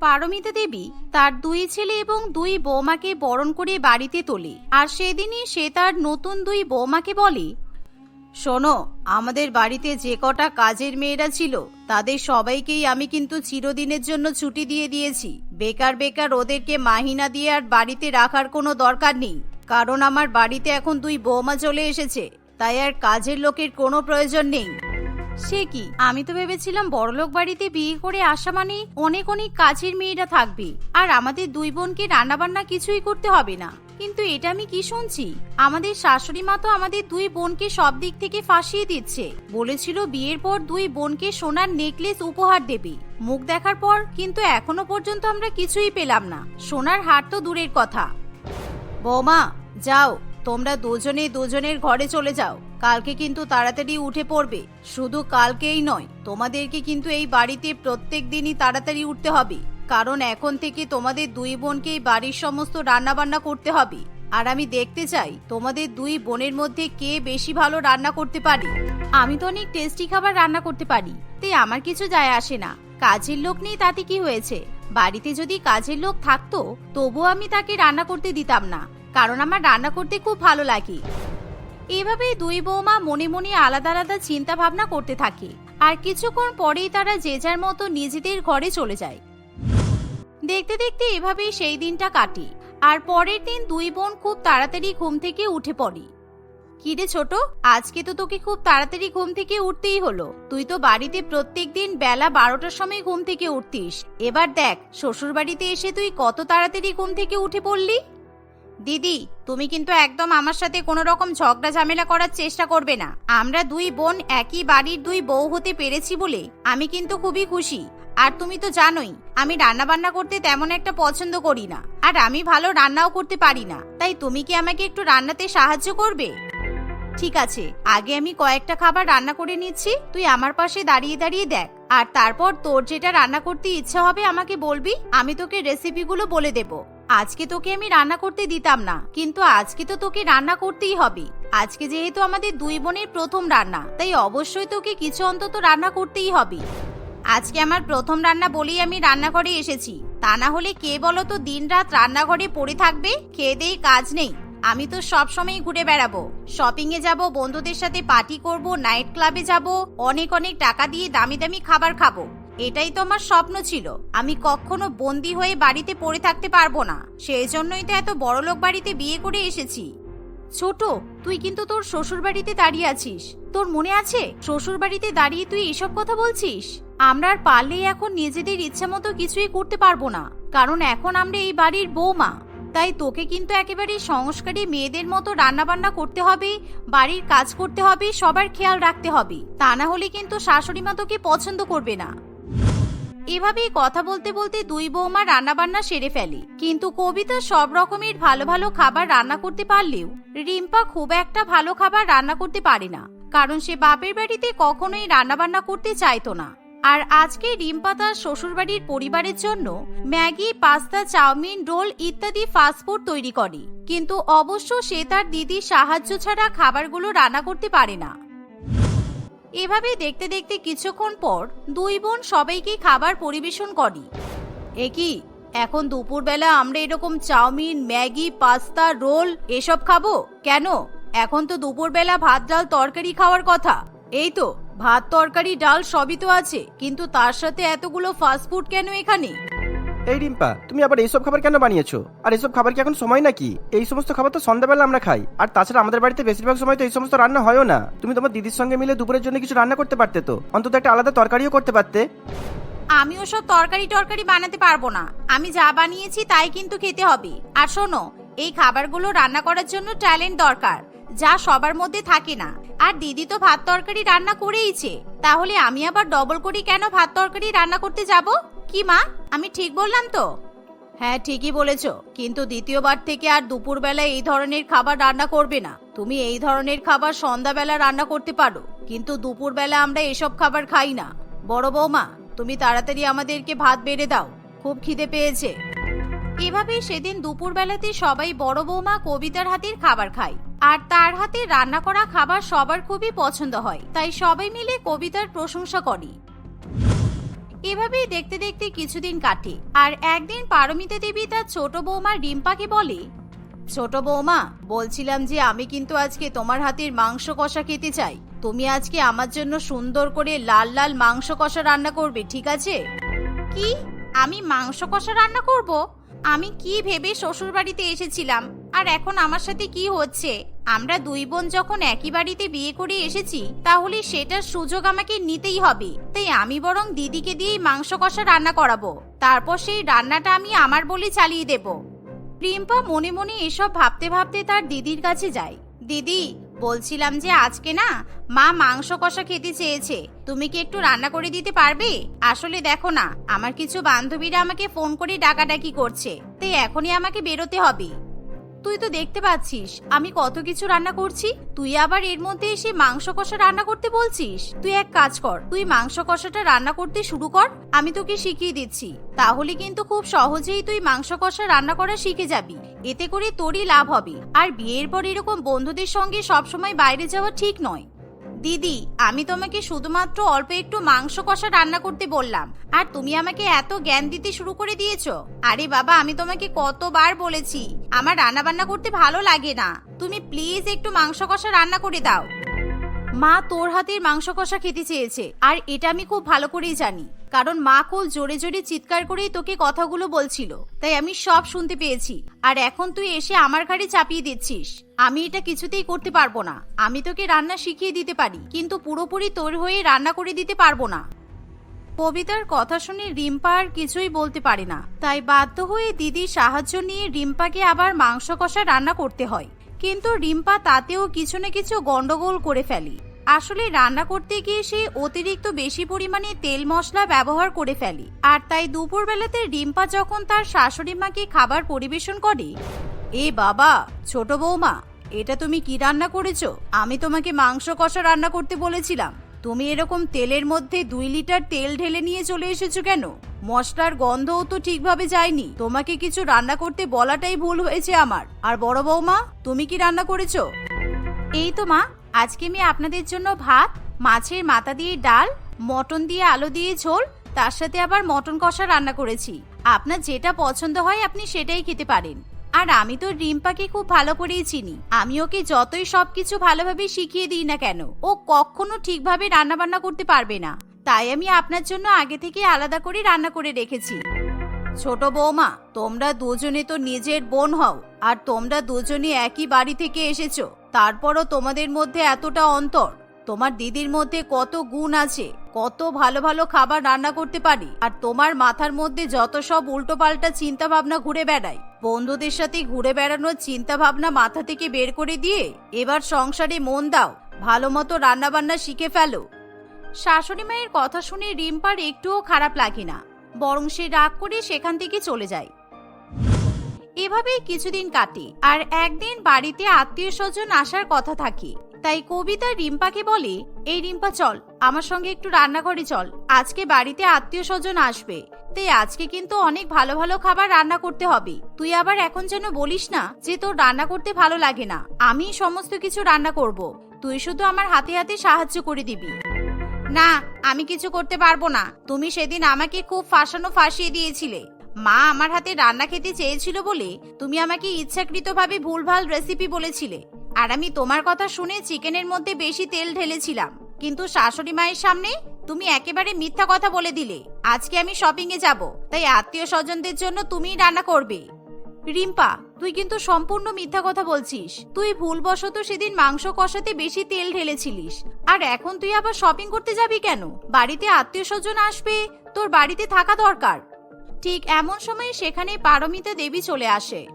পারমিতা দেবী তার দুই ছেলে এবং দুই বৌমাকে বরণ করে বাড়িতে তোলে। আর সেদিনই সে তার নতুন দুই বৌমাকে বলে, শোনো, আমাদের বাড়িতে যে কটা কাজের মেয়েরা ছিল, তাদের সবাইকেই আমি কিন্তু চিরদিনের জন্য ছুটি দিয়ে দিয়েছি। বেকার বেকার ওদেরকে মাহিনা দিয়ে আর বাড়িতে রাখার কোনো দরকার নেই। কারণ আমার বাড়িতে এখন দুই বৌমা চলে এসেছে, তাই আর কাজের লোকের কোনো প্রয়োজন নেই। সে কি? আমি তো ভেবেছিলাম বড়লোক বাড়িতে বিয়ে করে আসা মানে অনেক অনেক কাজের মেয়েরা থাকবে। আর আমাদের দুই বোনকে রান্নাবান্না কিছুই করতে হবে না। কিন্তু এটা আমি কি শুনছি? আমাদের শাশুড়ি মা তো আমাদের দুই বোনকে সব দিক থেকে ফাঁসিয়ে দিচ্ছে। বলেছিল বিয়ের পর দুই বোনকে সোনার নেকলেস উপহার দেবে। মুখ দেখার পর কিন্তু এখনও পর্যন্ত আমরা কিছুই পেলাম না। সোনার হার তো দূরের কথা। বৌমা, যাও, তোমরা দুজনে দুজনের ঘরে চলে যাও। কালকে কিন্তু তাড়াতাড়ি উঠে পড়বে। শুধু কালকেই নয়, তোমাদেরকে কিন্তু এই বাড়িতে প্রত্যেক দিনই তাড়াতাড়ি উঠতে হবে। কারণ এখন থেকে তোমাদের দুই বোনকে বাড়ির সমস্ত রান্না বান্না করতে হবে। আর আমি দেখতে চাই, তোমাদের দুই বোনের মধ্যে কে বেশি ভালো রান্না করতে পারে। আমি তো অনেক টেস্টি খাবার রান্না করতে পারি, তাই আমার কিছু যায় আসে না। কাজের লোক নেই তাতে কি হয়েছে? বাড়িতে যদি কাজের লোক থাকতো, তবুও আমি তাকে রান্না করতে দিতাম না। কারণ আমার রান্না করতে খুব ভালো লাগে। এভাবেই দুই বৌমা মনে মনে আলাদা আলাদা চিন্তা ভাবনা করতে থাকে। আর কিছুক্ষণ পরেই তারা যে যার মতো নিজেদের ঘরে চলে যায়। দেখতে দেখতে এভাবেই সেই দিনটা কাটে। আর পরের দিন দুই বোন খুব তাড়াতাড়ি ঘুম থেকে উঠে পড়ে। কিরে ছোট, আজকে তো তোকে খুব তাড়াতাড়ি ঘুম থেকে উঠতেই হলো। তুই তো বাড়িতে প্রত্যেক দিন বেলা বারোটার সময় ঘুম থেকে উঠতিস। এবার দেখ শ্বশুর বাড়িতে এসে তুই কত তাড়াতাড়ি ঘুম থেকে উঠে পড়লি? দিদি, তুমি কিন্তু একদম আমার সাথে কোনো রকম ঝগড়া ঝামেলা করার চেষ্টা করবে না। আমরা দুই বোন একই বাড়ির দুই বউ হতে পেরেছি বলে আমি কিন্তু খুবই খুশি। আর তুমি তো জানোই, আমি রান্না বান্না করতে তেমন একটা পছন্দ করি না। আর আমি ভালো রান্নাও করতে পারি না। তাই তুমি কি আমাকে একটু রান্নাতে সাহায্য করবে? ঠিক আছে, আগে আমি কয়েকটা খাবার রান্না করে নিচ্ছি। তুই আমার পাশে দাঁড়িয়ে দাঁড়িয়ে দেখ। আর তারপর তোর যেটা রান্না করতে ইচ্ছা হবে আমাকে বলবি, আমি তোকে রেসিপিগুলো বলে দেব। আজকে তোকে আমি রান্না করতে দিতাম না, কিন্তু আজকে তো তোকে রান্না করতেই হবে। আজকে যেহেতু আমাদের দুই বোনের প্রথম রান্না, তাই অবশ্যই তোকে কিছু অন্তত রান্না করতেই হবে। আজকে আমার প্রথম রান্না বলেই আমি রান্নাঘরে এসেছি। তা না হলে কে বলো তো দিনরাত রান্নাঘরে পড়ে থাকবে, খেয়ে দেই কাজ নেই। আমি তো সব সময় ঘুরে বেড়াবো। শপিং এ যাব, বন্ধুদের সাথে পার্টি করব, নাইট ক্লাবে যাব, অনেক অনেক টাকা দিয়ে দামি দামি খাবার খাব। এটাই তো আমার স্বপ্ন ছিল। আমি কখনো বন্দি হয়ে বাড়িতে পড়ে থাকতে পারব না। সেই জন্যই তো এত বড়লোক বাড়িতে বিয়ে করে এসেছি। ছোট, তুই কিন্তু তোর শ্বশুর বাড়িতে দাঁড়িয়ে আছিস। তোর মনে আছে? শ্বশুর বাড়িতে দাঁড়িয়ে তুই এসব কথা বলছিস? আমরা আর পারলেই এখন নিজেদের ইচ্ছা মতো কিছুই করতে পারব না। কারণ এখন আমরা এই বাড়ির বৌমা। তাই তোকে কিন্তু একেবারে সংস্কারী মেয়েদের মতো রান্নাবান্না করতে হবে, বাড়ির কাজ করতে হবে, সবার খেয়াল রাখতে হবে। তা না হলে কিন্তু শাশুড়ি মা তোকে পছন্দ করবে না। এভাবেই কথা বলতে বলতে দুই বৌমা রান্নাবান্না সেরে ফেলে। কিন্তু কবিতা সব রকমের ভালো ভালো খাবার রান্না করতে পারলেও রিম্পা খুব একটা ভালো খাবার রান্না করতে পারে না। কারণ সে বাপের বাড়িতে কখনোই রান্নাবান্না করতে চাইতো না। আর আজকে রিম্পা তার শ্বশুরবাড়ির পরিবারের জন্য ম্যাগি, পাস্তা, চাউমিন, রোল ইত্যাদি ফাস্টফুড তৈরি করে। কিন্তু অবশ্য সে তার দিদির সাহায্য ছাড়া খাবারগুলো রান্না করতে পারে না। এভাবে দেখতে দেখতে কিছুক্ষণ পর দুই বোন সবাইকে খাবার পরিবেশন করে। এ কি? এখন দুপুরবেলা আমরা এরকম চাউমিন, ম্যাগি, পাস্তা, রোল এসব খাব? কেন? এখন তো দুপুরবেলা ভাত, ডাল, তরকারি খাওয়ার কথা। এই তো, ভাত, তরকারি, ডাল সবই তো আছে, কিন্তু তার সাথে এতগুলো ফাস্টফুড কেন এখানে? এই রিম্পা, তুমি আবার এইসব খাবার কেন বানিয়েছো? আর এইসব খাবার কি এখন সময় নাকি? এই সমস্ত খাবার তো সন্ধ্যাবেলা আমরা খাই। আর তাছাড়া আমাদের বাড়িতে বেশিরভাগ সময় তো এই সমস্ত রান্না হয়ও না। তুমি তোমার দিদির সঙ্গে মিলে দুপুরের জন্য কিছু রান্না করতে পারতে তো? অন্তত একটা আলাদা তরকারিও করতে পারতে? আমি ওসব তরকারি টরকারি বানাতে পারব না। আমি যা বানিয়েছি তাই কিন্তু খেতে হবে। আর শোনো, এই খাবারগুলো রান্না করার জন্য ট্যালেন্ট দরকার, যা সবার মধ্যে থাকে না। আর দিদি তো ভাত তরকারি রান্না করেইছে। তাহলে আমি আবার ডবল করি কেন ভাত তরকারি রান্না করতে যাব? কি মা? আমি ঠিক বললাম তো? হ্যাঁ ঠিকই বলেছ। কিন্তু দ্বিতীয়বার থেকে আর দুপুরবেলা এই ধরনের খাবার রান্না করবে না। তুমি এই ধরনের খাবার সন্ধ্যাবেলা রান্না করতে পারো। কিন্তু দুপুরবেলা আমরা এসব খাবার খাই না। বড় বৌমা তুমি তাড়াতাড়ি আমাদেরকে ভাত বেড়ে দাও। খুব খিদে পেয়েছে। এভাবেই সেদিন দুপুরবেলাতে সবাই বড় বৌমা কবিতার হাতের খাবার খায়। আর তার হাতে রান্না করা খাবার সবার খুবই পছন্দ হয়। তাই সবাই মিলে কবিতার প্রশংসা করে। এভাবেই দেখতে দেখতে কিছুদিন কাটে। আর একদিন পারমিতা দেবী তার ছোট বৌমা রিম্পাকে বলে, ছোট বৌমা, বলছিলাম যে আমি কিন্তু আজকে তোমার হাতের মাংস কষা খেতে চাই। তুমি আজকে আমার জন্য সুন্দর করে লাল লাল মাংস কষা রান্না করবে, ঠিক আছে? কি? আমি মাংস কষা রান্না করব? আমি কি ভেবে শ্বশুর বাড়িতে এসেছিলাম? আর এখন আমার সাথে কি হচ্ছে? আমরা দুই বোন যখন একই বাড়িতে বিয়ে করে এসেছি, তাহলে সেটার সুযোগ আমাকে নিতেই হবে। তাই আমি বরং দিদিকে দিয়েই মাংস কষা রান্না করাবো। তারপর সেই রান্নাটা আমি আমার বলে চালিয়ে দেব। রিম্পা মনে মনে এসব ভাবতে ভাবতে তার দিদির কাছে যায়। দিদি, বলছিলাম যে আজকে না মা মাংস কষা খেতে চেয়েছে। তুমি কি একটু রান্না করে দিতে পারবে? আসলে দেখো না, আমার কিছু বান্ধবীরা আমাকে ফোন করে ডাকাডাকি করছে। তাই এখনই আমাকে বেরোতে হবে। তুই তো দেখতে পাচ্ছিস। আমি কত কিছু রান্না করছি, তুই আবার এর মধ্যে এসে মাংস কষা রান্না করতে বলছিস? তুই এক কাজ কর, তুই মাংস কষাটা রান্না করতে শুরু কর, আমি তোকে শিখিয়ে দিচ্ছি। তাহলে কিন্তু খুব সহজেই তুই মাংস কষা রান্না করা শিখে যাবি। এতে করে তোরই লাভ হবে। আর বিয়ের পর এরকম বন্ধুদের সঙ্গে সবসময় বাইরে যাওয়া ঠিক নয়। দিদি, আমি তোমাকে শুধুমাত্র অল্প একটু মাংস কষা রান্না করতে বললাম। আর তুমি আমাকে এত জ্ঞান দিতে শুরু করে দিয়েছ। আরে বাবা, আমি তোমাকে কতবার বলেছি। আমার রান্না বান্না করতে ভালো লাগে না। তুমি প্লিজ একটু মাংস কষা রান্না করে দাও। মা তোর হাতের মাংস কষা খেতে চেয়েছে। আর এটা আমি খুব ভালো করেই জানি। কারণ মা কোল জোরে জোরে চিৎকার করেই তোকে কথাগুলো বলছিল। তাই আমি সব শুনতে পেয়েছি। আর এখন তুই এসে আমার ঘাড়ে চাপিয়ে দিচ্ছিস। আমি এটা কিছুতেই করতে পারব না। আমি তোকে রান্না শিখিয়ে দিতে পারি। কিন্তু পুরোপুরি তোর হয়ে রান্না করে দিতে পারব না। কবিতার কথা শুনে রিম্পা আর কিছুই বলতে পারে না। তাই বাধ্য হয়ে দিদির সাহায্য নিয়ে রিম্পাকে আবার মাংস কষা রান্না করতে হয়। কিন্তু রিম্পা তাতেও কিছু না কিছু গন্ডগোল করে ফেলি। আসলে রান্না করতে গিয়ে সে অতিরিক্ত বেশি পরিমাণে তেল মশলা ব্যবহার করে ফেলি। আর তাই দুপুরবেলাতে রিম্পা যখন তার শাশুড়ি মাকে খাবার পরিবেশন করে, এ বাবা, ছোট বৌমা, এটা তুমি কি রান্না করেছ? আমি তোমাকে মাংস কষা রান্না করতে বলেছিলাম। তুমি এরকম তেলের মধ্যে দুই লিটার তেল ঢেলে নিয়ে চলে এসেছ কেন? মশলার গন্ধও তো ঠিকভাবে যায়নি। তোমাকে কিছু রান্না করতে বলাটাই ভুল হয়েছে আমার। আর বড় বৌমা, তুমি কি রান্না করেছ? এই তো মা, আজকে আমি আপনাদের জন্য ভাত, মাছের মাথা দিয়ে ডাল, মটন দিয়ে আলু দিয়ে ঝোল, তার সাথে আবার মটন কষা রান্না করেছি। আপনার যেটা পছন্দ হয় আপনি সেটাই খেতে পারেন। আর আমি তো রিম্পাকে খুব ভালো করেই চিনি। আমি ওকে যতই সবকিছু ভালোভাবে শিখিয়ে দিই না কেন, ও কখনো ঠিকভাবে রান্না বান্না করতে পারবে না। তাই আমি আপনার জন্য আগে থেকে আলাদা করে রান্না করে রেখেছি। ছোট বৌমা, তোমরা দুজনে তো নিজের বোন হও, আর তোমরা দুজনে একই বাড়ি থেকে এসেছ। তারপরও তোমাদের মধ্যে এতটা অন্তর। তোমার দিদির মধ্যে কত গুণ আছে, কত ভালো ভালো খাবার রান্না করতে পারি, আর তোমার মাথার মধ্যে যত সব উল্টোপাল্টা চিন্তা ভাবনা ঘুরে বেড়ায়। বন্ধুদের সাথে ঘুরে বেড়ানোর চিন্তা ভাবনা মাথা থেকে বের করে দিয়ে এবার সংসারে মন দাও, ভালো মতো রান্না বান্না শিখে ফেলো। শাশুড়ি মায়ের কথা শুনে রিম্পার একটুও খারাপ লাগে না, বরং সে রাগ করে সেখান থেকে চলে যায়। এভাবেই কিছুদিন কাটে, আর একদিন বাড়িতে আত্মীয় স্বজন আসার কথা থাকে। তাই কবিতা রিম্পাকে বলে, এই রিম্পা, চল, আমার সঙ্গে একটু রান্নাঘরে চল। আজকে বাড়িতে আত্মীয় স্বজন আসবে। তাই আজকে কিন্তু অনেক ভালো ভালো খাবার রান্না করতে হবে। তুই আবার এখন যেন বলিস না যে তোর রান্না করতে ভালো লাগে না। আমি সমস্ত কিছু রান্না করব। তুই শুধু আমার হাতে হাতে সাহায্য করে দিবি। না, আমি কিছু করতে পারব না। তুমি সেদিন আমাকে খুব ফাঁসানো ফাঁসিয়ে দিয়েছিলে। মা আমার হাতে রান্না খেতে চেয়েছিল বলে তুমি আমাকে ইচ্ছাকৃতভাবে ভুলভাল রেসিপি বলেছিলে। আর আমি তোমার কথা শুনে চিকেনের মধ্যে বেশি তেল ঢেলেছিলাম। কিন্তু শাশুড়ি মায়ের সামনে তুমি একেবারে মিথ্যা কথা বলে দিলে। আজকে আমি শপিং এ যাব, তাই আত্মীয় স্বজনদের জন্য তুমিই রান্না করবে। রিম্পা, তুই কিন্তু সম্পূর্ণ মিথ্যা কথা বলছিস। তুই ভুলবশত সেদিন মাংস কষাতে বেশি তেল ঢেলেছিলিস। আর এখন তুই আবার শপিং করতে যাবি কেন? বাড়িতে আত্মীয় স্বজন আসবে, তোর বাড়িতে থাকা দরকার। ঠিক এমন সময় সেখানে পারমিতা দেবী চলে আসে।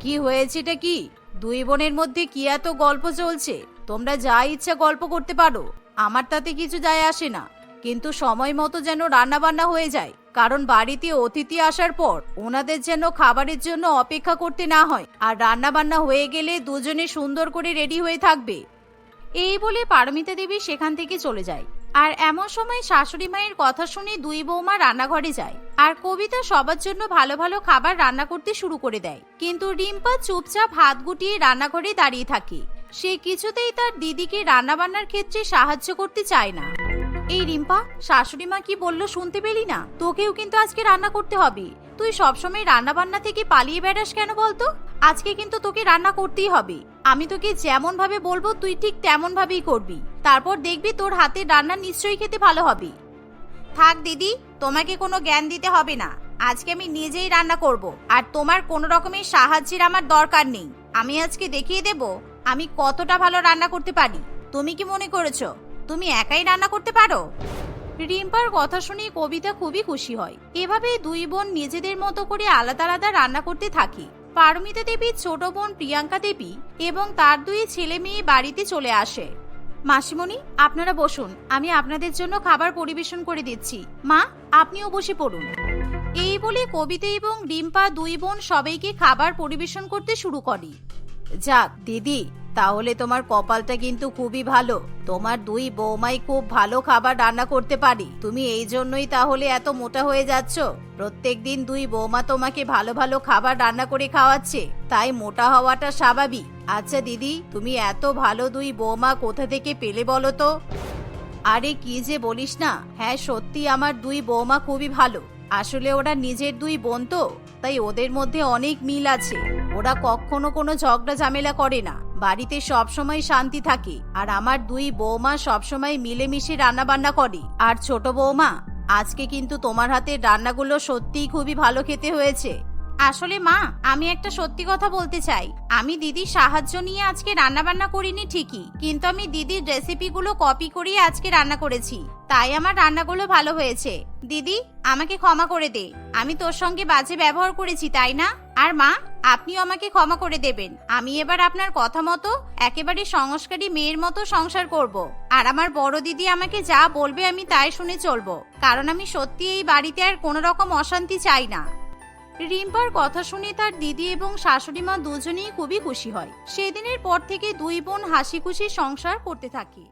কি হয়েছেটা কি? দুই বোনের মধ্যে কি এত গল্প চলছে? তোমরা যা ইচ্ছা গল্প করতে পারো। আমার তাতে কিছু যায় আসে না। কিন্তু সময় মতো যেন রান্না বান্না হয়ে যায়। কারণ বাড়িতে অতিথি আসার পর ওনাদের যেন খাবারের জন্য অপেক্ষা করতে না হয় আর রান্না বান্না হয়ে গেলে দুজনে সুন্দর করে রেডি হয়ে থাকবে। এই বলে পারমিতা দেবী সেখান থেকে চলে যায়। আর এমন সময় শাশুড়ি মায়ের কথা শুনে দুই বৌমা রান্নাঘরে যায়। আর কবিতা সবার জন্য ভালো ভালো খাবার রান্না করতে শুরু করে দেয়। কিন্তু রিম্পা চুপচাপ হাত গুটিয়ে রান্নাঘরে দাঁড়িয়ে থাকে। সে কিছুতেই তার দিদিকে রান্নাবান্নার ক্ষেত্রে সাহায্য করতে চায় না। এই রিম্পা, শাশুড়ি মা কি বলল শুনতে পেলি না? তোকেও কিন্তু আজকে রান্না করতে হবে। তুই সবসময় রান্না বান্না থেকে পালিয়ে বেড়াস কেন বলতো? আজকে কিন্তু তোকে রান্না করতেই হবে। আমি তোকে যেমন ভাবে বলব, তুই ঠিক তেমন ভাবেই করবি। তারপর দেখবি তোর হাতের রান্না নিশ্চয়ই খেতে ভালো হবে। থাক দিদি, তোমাকে কোনো জ্ঞান দিতে হবে না। আজকে আমি নিজেই রান্না করব, আর তোমার কোনো রকমের সাহায্যের আমার দরকার নেই। আমি আজকে দেখিয়ে দেব আমি কতটা ভালো রান্না করতে পারি। তুমি কি মনে করেছ? তুমি একাই রান্না করতে পারো? রিম্পার কথা শুনে কবিতা খুবই খুশি হয়। এভাবেই দুই বোন নিজেদের মতো করে আলাদা আলাদা রান্না করতে থাকে। পারমিতা দেবীর ছোট বোন প্রিয়াঙ্কা দেবী এবং তার দুই ছেলে মেয়ে বাড়িতে চলে আসে। মাসিমণি, আপনারা বসুন, আমি আপনাদের জন্য খাবার পরিবেশন করে দিচ্ছি। মা, আপনিও বসে পড়ুন। এই বলে কবিতা এবং ডিম্পা দুই বোন সবাইকে খাবার পরিবেশন করতে শুরু করে। যাক দিদি, তাহলে তোমার কপালটা কিন্তু খুবই ভালো। তোমার দুই বৌমাই খুব ভালো খাবার রান্না করতে পারি। তুমি এই জন্যই তাহলে এত মোটা হয়ে যাচ্ছ। প্রত্যেক দিন দুই বৌমা তোমাকে ভালো ভালো খাবার রান্না করে খাওয়াচ্ছে। তাই মোটা হওয়াটা স্বাভাবিক। আচ্ছা দিদি, তুমি এত ভালো দুই বৌমা কোথা থেকে পেলে বলো তো? আরে, কি যে বলিস না। হ্যাঁ সত্যি আমার দুই বৌমা খুবই ভালো। আসলে ওরা নিজের দুই বোন তো। তাই ওদের মধ্যে অনেক মিল আছে। ওরা কখনো কোনো ঝগড়া ঝামেলা করে না। বাড়িতে সব সময় শান্তি থাকে। আর আমার দুই বৌমা সব সময় মিলেমিশে রান্না বান্না করে। আর ছোট বৌমা, আজকে কিন্তু তোমার হাতের রান্নাগুলো সত্যিই খুবই ভালো খেতে হয়েছে। আসলে মা, আমি একটা সত্যি কথা বলতে চাই। আমি দিদির সাহায্য নিয়ে আজকে রান্না বান্না করিনি ঠিকই। কিন্তু আমি দিদির রেসিপিগুলো কপি করিয়ে আজকে রান্না করেছি। তাই আমার রান্নাগুলো ভালো হয়েছে। দিদি, আমাকে ক্ষমা করে দে। আমি তোর সঙ্গে বাজে ব্যবহার করেছি, তাই না? আর মা আপনিও আমাকে ক্ষমা করে দেবেন। আমি এবার আপনার কথা মতো একেবারে সংস্কারী মেয়ের মতো সংসার করব। আর আমার বড় দিদি আমাকে যা বলবে আমি তাই শুনে চলবো। কারণ আমি সত্যি এই বাড়িতে আর কোনো রকম অশান্তি চাই না। রিম্পার কথা শুনে তার দিদি এবং শাশুড়ি মা দুজনেই খুবই খুশি হয়। সেদিনের পর থেকে দুই বোন হাসি খুশি সংসার করতে থাকে।